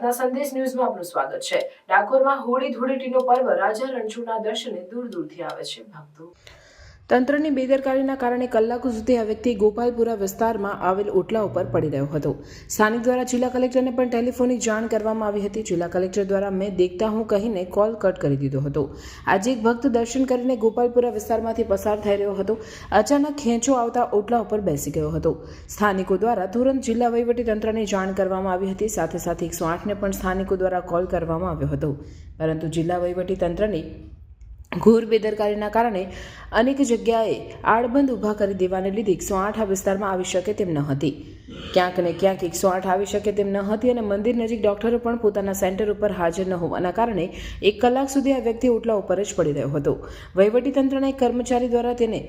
પ્રાર્થના સંદેશ ન્યૂઝમાં આપનું સ્વાગત છે. ડાકોરમાં હોળી ધૂળેટીનો પર્વ રાજા રણછોડના દર્શને દૂર દૂરથી આવે છે. ભક્તો તંત્રની બેદરકારીના કારણે કલાકો સુધી આ વ્યક્તિ ગોપાલપુરા વિસ્તારમાં આવેલ ઓટલા ઉપર પડી રહ્યો હતો. સ્થાનિક દ્વારા જિલ્લા કલેક્ટરને પણ ટેલિફોનિક જાણ કરવામાં આવી હતી. જિલ્લા કલેક્ટર દ્વારા મેં દેખતા હું કહીને કોલ કટ કરી દીધો હતો. આજે એક ભક્ત દર્શન કરીને ગોપાલપુરા વિસ્તારમાંથી પસાર થઈ રહ્યો હતો. અચાનક ખેંચો આવતા ઓટલા ઉપર બેસી ગયો હતો. સ્થાનિકો દ્વારા તુરંત જિલ્લા તંત્રને જાણ કરવામાં આવી હતી. સાથે સાથે એકસો આઠને પણ સ્થાનિકો દ્વારા કોલ કરવામાં આવ્યો હતો. પરંતુ જિલ્લા તંત્રની ઘોર બેદરકારીના કારણે અનેક જગ્યાએ આડબંધ ઊભા કરી દેવાને લીધે એકસો આઠ આ વિસ્તારમાં આવી શકે તેમ ન હતી. ક્યાંક ને ક્યાંક એકસો આઠ આવી શકે તેમ ન હતી અને મંદિર નજીક ડોક્ટરો પણ પોતાના સેન્ટર ઉપર હાજર ન હોવાના કારણે એક કલાક સુધી આ વ્યક્તિ ઓટલા ઉપર જ પડી રહ્યો હતો. વહીવટીતંત્રના એક કર્મચારી દ્વારા તેને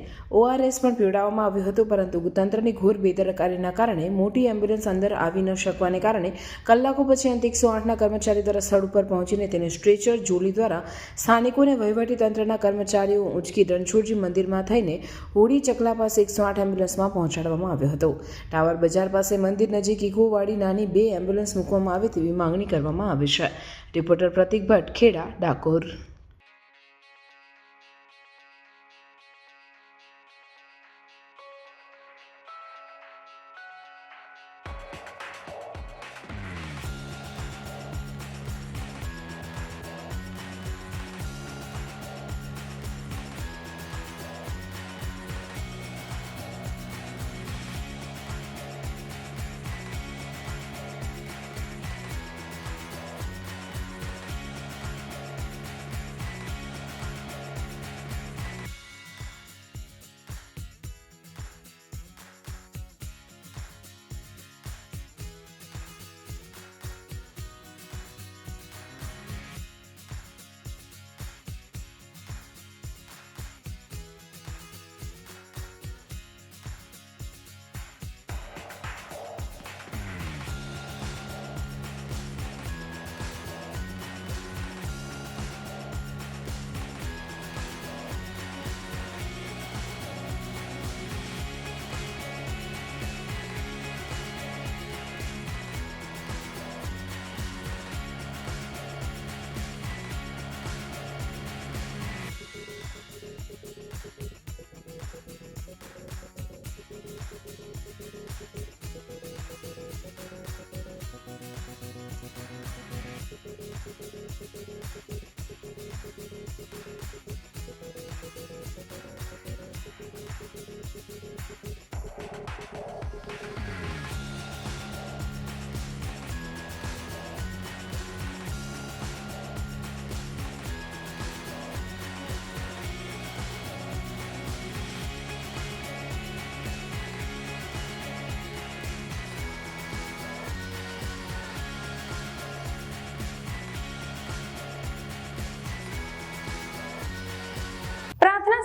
ઓઆરએસ પણ પીવડાવવામાં આવ્યું હતું, પરંતુ તંત્રની ઘોર બેદરકારીના કારણે મોટી એમ્બ્યુલન્સ અંદર આવી ન શકવાને કારણે કલાકો પછી અંતે એકસો આઠના કર્મચારી દ્વારા સ્થળ ઉપર પહોંચીને તેને સ્ટ્રેચર, જોલી દ્વારા સ્થાનિકોને વહીવટી તંત્રના કર્મચારીઓ ઉંચકી રણછોડજી મંદિરમાં થઈને હોળી ચકલા પાસે એકસો આઠ એમ્બ્યુલન્સમાં પહોંચાડવામાં આવ્યો હતો. ટાવર બજાર પાસે મંદિર નજીક ઇકોવાળી નાની બે એમ્બ્યુલન્સ મૂકવામાં આવે તેવી માંગણી કરવામાં આવી છે. રિપોર્ટર પ્રતિક ભટ્ટ, ખેડા, ડાકોર.